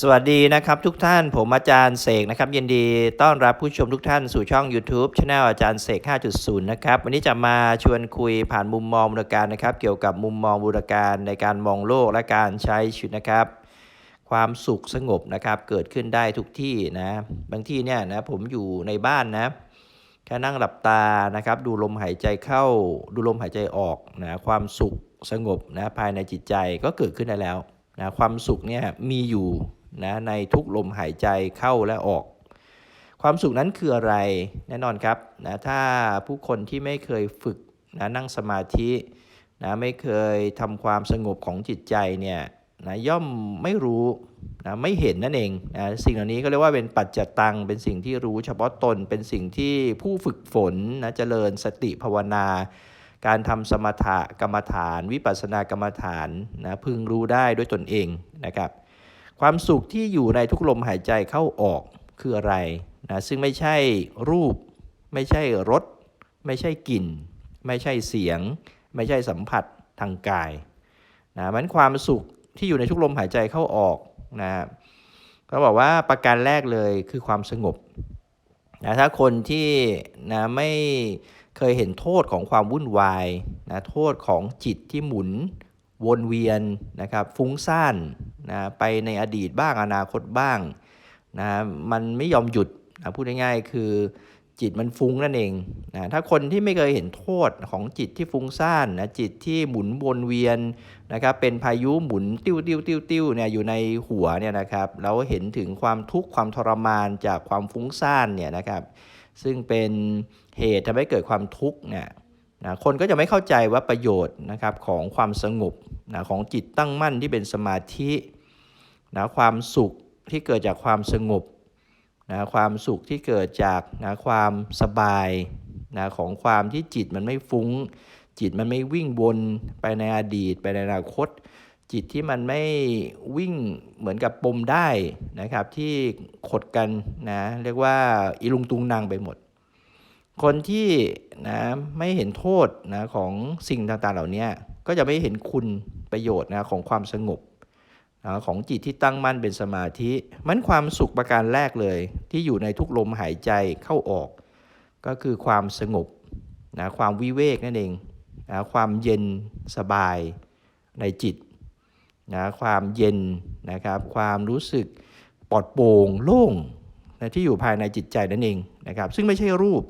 สวัสดีนะครับทุกท่านผมอาจารย์เสกนะครับยินดีต้อนรับผู้ชมทุกท่านสู่ช่อง YouTube c h anel อาจารย์เสก 5.0 นะครับวันนี้จะมาชวนคุยผ่านมุมมองบูรการนะครับ เกี่ยวกับมุมมองบูรการในการมองโลกและการใช้ชีวิตนะครับ ความสุขสงบนะครับเกิดขึ้นได้ทุกที่นะบางที่เนี่ยนะผมอยู่ในบ้านนะแค่นั่งหลับตานะครับดูลมหายใจเข้า ดูลมหายใจออกนะความสุขสงบนะภายในจิตใจก็เกิดขึ้นได้แล้วนะความสุขเนี่ยมีอยู่ นะในทุกลมหายใจเข้าและออก ความสุขนั้นคืออะไรแน่นอนครับนะถ้าผู้คนที่ไม่เคยฝึกนะนั่งสมาธินะไม่เคยทำความสงบของจิตใจเนี่ยนะย่อมไม่รู้นะไม่เห็นนั่นเองนะสิ่งเหล่านี้ก็เรียกว่าเป็นปัจจตัง เป็นสิ่งที่รู้เฉพาะตน เป็นสิ่งที่ผู้ฝึกฝนนะเจริญสติภาวนา การทำสมถะกรรมฐาน วิปัสสนากรรมฐานนะพึงรู้ได้ด้วยตนเองนะครับ ความสุขที่อยู่ในทุกลมหายใจเข้าออกคืออะไรนะซึ่งไม่ใช่รูป ไม่ใช่รสไม่ใช่กลิ่น ไม่ใช่เสียง ไม่ใช่สัมผัสทางกายนะมันความสุขที่อยู่ในทุกลมหายใจเข้าออกนะเขาบอกว่าประการแรกเลยคือความสงบนะถ้าคนที่นะไม่เคยเห็นโทษของความวุ่นวายนะโทษของจิตที่หมุน วนเวียนนะครับฟุ้งซ่านนะไปในอดีตบ้างอนาคตบ้างนะมันไม่ยอมหยุดนะพูดง่ายๆคือจิตมันฟุ้งนั่นเองนะถ้าคนที่ไม่เคยเห็นโทษของจิตที่ฟุ้งซ่านนะจิตที่หมุนวนเวียนนะครับเป็นพายุหมุนติ้วติ้วติ้วติ้วเนี่ยอยู่ในหัวเนี่ยนะครับแล้วเห็นถึงความทุกข์ความทรมานจากความฟุ้งซ่านเนี่ยนะครับซึ่งเป็นเหตุทำให้เกิดความทุกข์เนี่ย นะคนก็จะไม่เข้าใจว่าประโยชน์นะครับของความสงบนะของจิตตั้งมั่นที่เป็นสมาธินะความสุขที่เกิดจากความสงบนะความสุขที่เกิดจากนะความสบายนะของความที่จิตมันไม่ฟุ้ง จิตมันไม่วิ่งวนไปในอดีต ไปในอนาคต จิตที่มันไม่วิ่งเหมือนกับปมได้นะครับที่ขดกันนะเรียกว่าอีลุงตุงนางไปหมด คนที่นะไม่เห็นโทษนะของสิ่งต่างๆเหล่านี้ก็จะไม่เห็นคุณประโยชน์นะของความสงบนะของจิตที่ตั้งมั่นเป็นสมาธิ มันความสุขประการแรกเลย ที่อยู่ในทุกลมหายใจเข้าออก ก็คือความสงบนะความวิเวกนั่นเองนะความเย็นสบายในจิตนะความเย็นนะครับความรู้สึกปลอดโปร่งโล่งนะที่อยู่ภายในจิตใจนั่นเองนะครับซึ่งไม่ใช่รูป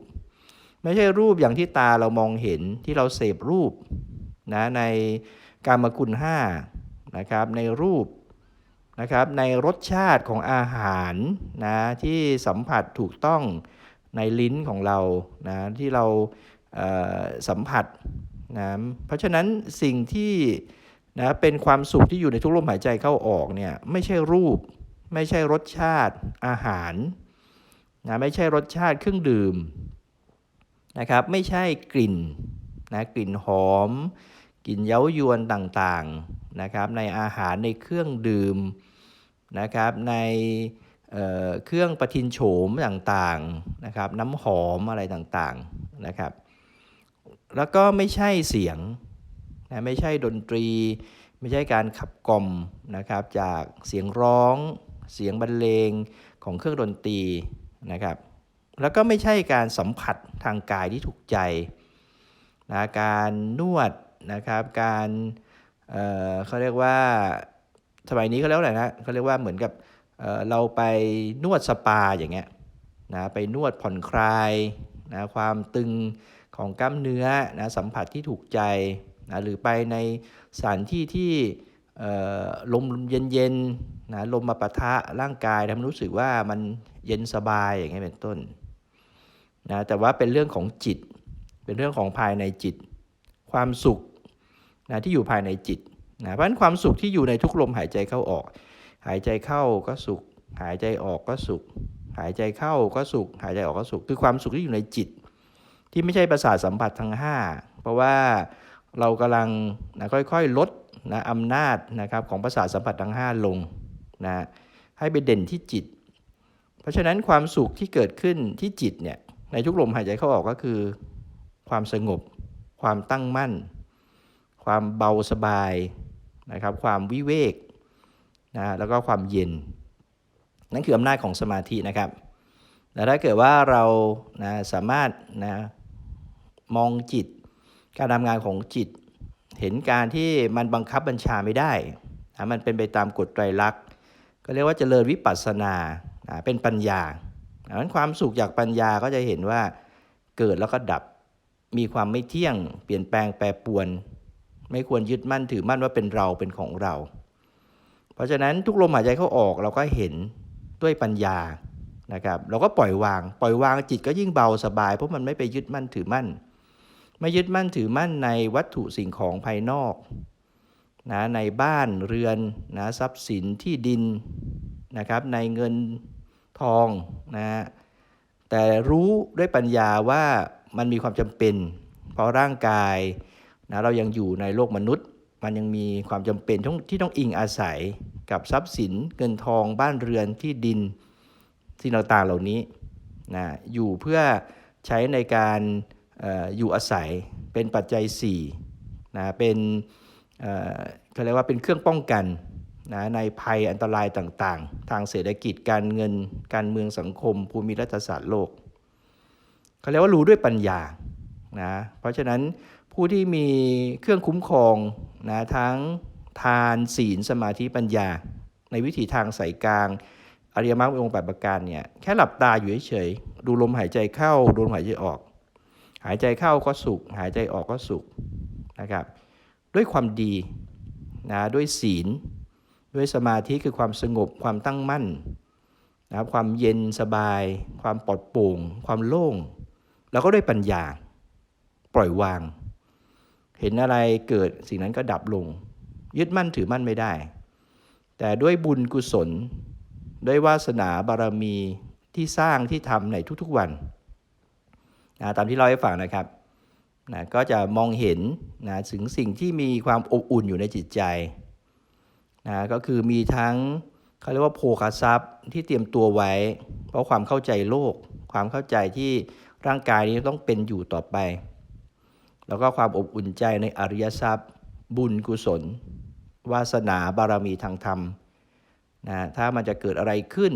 ไม่ใช่รูปอย่างที่ตาเรามองเห็นที่เราเสพรูปนะในการมคุณห้านะครับในรูปนะครับในรสชาติของอาหารนะที่สัมผัสถูกต้องในลิ้นของเรานะที่เราเสัมผัสนะเพราะฉะนั้นสิ่งที่นะเป็นความสุขที่อยู่ในทุกลมหายใจเข้าออกเนี่ยไม่ใช่รูป ไม่ใช่รสชาติอาหารนะไม่ใช่รสชาติเครื่องดื่ม นะครับ ไม่ใช่กลิ่นนะกลิ่นหอม กลิ่นเย้ายวนต่างๆนะครับในอาหารในเครื่องดื่มนะครับในเเครื่องประทินโฉมต่างๆนะครับน้ำหอมอะไรต่างๆนะครับ แล้วก็ไม่ใช่เสียงนะไม่ใช่ดนตรี ไม่ใช่การขับกล่อมนะครับจากเสียงร้องเสียงบรรเลงของเครื่องดนตรีนะครับ แล้วก็ไม่ใช่การสัมผัสทางกายที่ถูกใจนะการนวดนะครับ การเเขาเรียกว่าสมัยนี้เขาเรียกอะไรนะเขาเรียกว่าเหมือนกับเเราไปนวดสปาอย่างเงี้ยนะไปนวดผ่อนคลายนะความตึงของกล้ามเนื้อนะสัมผัสที่ถูกใจนะหรือไปในสถานที่ที่ลมเย็นๆนะลมมาปะทะร่างกายทำให้รู้สึกว่ามันเย็นสบายอย่างเงี้ยเป็นต้น นะแต่ว่าเป็นเรื่องของจิต เป็นเรื่องของภายในจิต ความสุขนะที่อยู่ภายในจิตนะเพราะฉะนั้นความสุขที่อยู่ในทุกลมหายใจเข้าออก หายใจเข้าก็สุข หายใจออกก็สุข หายใจเข้าก็สุข หายใจออกก็สุข คือความสุขที่อยู่ในจิต ที่ไม่ใช่ประสาทสัมผัสทั้ง 5 เพราะว่าเรากำลังนะค่อยๆลดนะอำนาจนะครับของประสาทสัมผัสทั้ง 5 ลงนะให้ไปเด่นที่จิต เพราะฉะนั้นความสุขที่เกิดขึ้นที่จิตเนี่ย ในทุกลมหายใจเข้าออกก็คือ ความสงบ ความตั้งมั่น ความเบาสบายนะครับ ความวิเวกนะแล้วก็ความเย็น นั่นคืออำนาจของสมาธินะครับแต่ถ้าเกิดว่าเรานะสามารถนะมองจิต การทำงานของจิต เห็นการที่มันบังคับบัญชาไม่ได้นะมันเป็นไปตามกฎไตรลักษณ์ก็เรียกว่าเจริญวิปัสสนานะเป็นปัญญา ดังนั้นความสุขจากปัญญาก็จะเห็นว่าเกิดแล้วก็ดับมีความไม่เที่ยง เปลี่ยนแปลงแปรปวน ไม่ควรยึดมั่นถือมั่นว่าเป็นเราเป็นของเรา เพราะฉะนั้นทุกลมหายใจเข้าออกเราก็เห็นด้วยปัญญานะครับเราก็ปล่อยวาง ปล่อยวางจิตก็ยิ่งเบาสบายเพราะมันไม่ไปยึดมั่นถือมั่น ไม่ยึดมั่นถือมั่นในวัตถุสิ่งของภายนอกนะในบ้านเรือนนะทรัพย์สินที่ดินนะครับในเงิน ทองนะแต่รู้ด้วยปัญญาว่ามันมีความจำเป็น เพราะร่างกายนะเรายังอยู่ในโลกมนุษย์ มันยังมีความจำเป็นที่ที่ต้องอิงอาศัยกับทรัพย์สินเงินทองบ้านเรือนที่ดินสิ่งต่างๆเหล่านี้นะอยู่เพื่อใช้ในการอออยู่อาศัยเป็นปัจจัย4นะเป็นอ่อเขาเรียกว่าเป็นเครื่องป้องกัน นะในภัยอันตรายต่างๆ ทางเศรษฐกิจการเงิน การเมืองสังคม ภูมิรัฐศาสตร์โลกเขาเรียกว่ารู้ด้วยปัญญานะเพราะฉะนั้นผู้ที่มีเครื่องคุ้มครองนะทั้งทานศีลสมาธิปัญญา ในวิถีทางสายกลางอริยมรรคองค์แปดประการเนี่ยแค่หลับตาอยู่เฉยๆดูลมหายใจเข้าดูลมหายใจออก หายใจเข้าก็สุข หายใจออกก็สุขนะครับ ด้วยความดีนะด้วยศีล ด้วยสมาธิคือความสงบความตั้งมั่นนะครับความเย็นสบาย ความปลอดโปร่ง ความโล่ง แล้วก็ด้วยปัญญา ปล่อยวาง เห็นอะไรเกิดสิ่งนั้นก็ดับลง ยึดมั่นถือมั่นไม่ได้ แต่ด้วยบุญกุศล ด้วยวาสนาบารมีที่สร้างที่ทำในทุกๆวันนะตามที่เราให้ฟังนะครับนะก็จะมองเห็นนะถึงสิ่งที่มีความอบอุ่นอยู่ในจิตใจ นะก็คือมีทั้งเขาเรียกว่าโภคทรัพย์ที่เตรียมตัวไว้ เพราะความเข้าใจโลก ความเข้าใจที่ร่างกายนี้ต้องเป็นอยู่ต่อไป แล้วก็ความอบอุ่นใจในอริยทรัพย์ บุญกุศล วาสนาบารมีทางธรรมนะถ้ามันจะเกิดอะไรขึ้น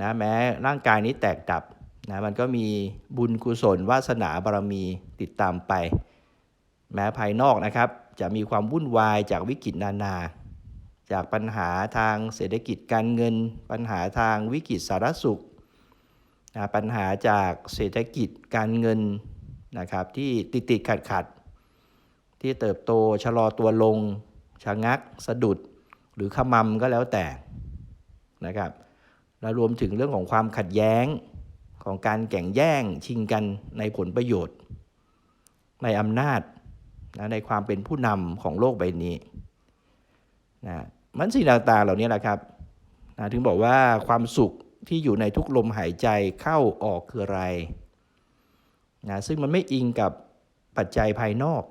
นะแม้ร่างกายนี้แตกดับนะมันก็มีบุญกุศล วาสนาบารมีติดตามไป แม้ภายนอกนะครับ จะมีความวุ่นวายจากวิกฤตนานา จากปัญหาทางเศรษฐกิจการเงิน ปัญหาทางวิกฤตสารสุขนะปัญหาจากเศรษฐกิจการเงินนะครับที่ติดติดขัดขัดที่เติบโตชะลอตัวลงชะงัก สะดุด หรือขมำก็แล้วแต่นะครับและรวมถึงเรื่องของความขัดแย้งของการแข่งแย่งชิงกันในผลประโยชน์ ในอำนาจนะในความเป็นผู้นำของโลกใบนี้นะ มันสิ่งต่างๆเหล่านี้แหละครับนะถึงบอกว่าความสุขที่อยู่ในทุกลมหายใจเข้าออกคืออะไรนะซึ่งมันไม่อิงกับปัจจัยภายนอก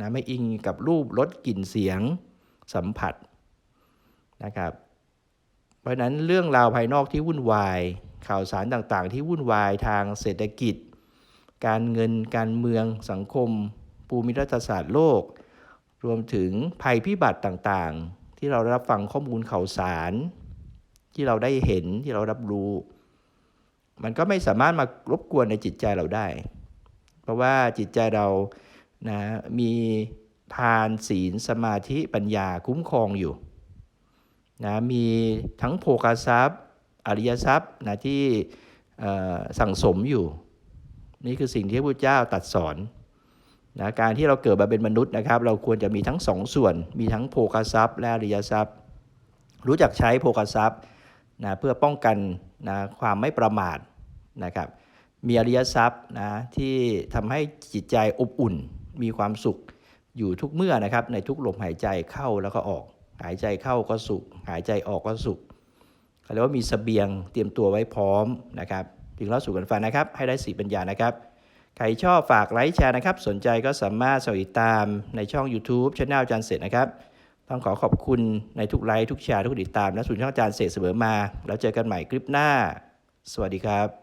นะไม่อิงกับรูปรสกลิ่นเสียงสัมผัสนะครับ เพราะนั้นเรื่องราวภายนอกที่วุ่นวาย ข่าวสารต่างๆ ที่วุ่นวายทางเศรษฐกิจ การเงินการเมืองสังคม ภูมิรัฐศาสตร์โลก รวมถึงภัยพิบัติต่างๆ ที่เราได้รับฟังข้อมูลข่าวสาร ที่เราได้เห็นที่เรารับรู้ มันก็ไม่สามารถมารบกวนในจิตใจเราได้ เพราะว่าจิตใจเรานะมีทานศีลสมาธิปัญญาคุ้มครองอยู่นะมีทั้งโภคทรัพย์ อริยทรัพย์นะที่สั่งสมอยู่ นี่คือสิ่งที่พระพุทธเจ้าตรัดสอน นะการที่เราเกิดมาเป็นมนุษย์นะครับ เราควรจะมีทั้งสองส่วน มีทั้งโภคทรัพย์ และอริยทรัพย์ รู้จักใช้โภคทรัพย์นะเพื่อป้องกันนะความไม่ประมาทนะครับ มีอริยทรัพย์นะที่ทำให้จิตใจอบอุ่น มีความสุขอยู่ทุกเมื่อนะครับ ในทุกลมหายใจเข้าแล้วก็ออก หายใจเข้าก็สุข หายใจออกก็สุขเขาเรียกว่ามีเสบียงเตรียมตัวไว้พร้อมนะครับถึงเล่าสู่กันฟังนะครับ ให้ได้สีปัญญานะครับ ใครชอบฝากไลค์แชร์นะครับ สนใจก็สามารถสมัครติดตามในช่อง YouTube ช anel อาจารย์เสร็จนะครับ ต้องขอขอบคุณในทุกไลค์ทุกแชร์ทุกติดตามและส่วนช่องอาจารย์เสกเสมอมา แล้วเจอกันใหม่คลิปหน้า สวัสดีครับ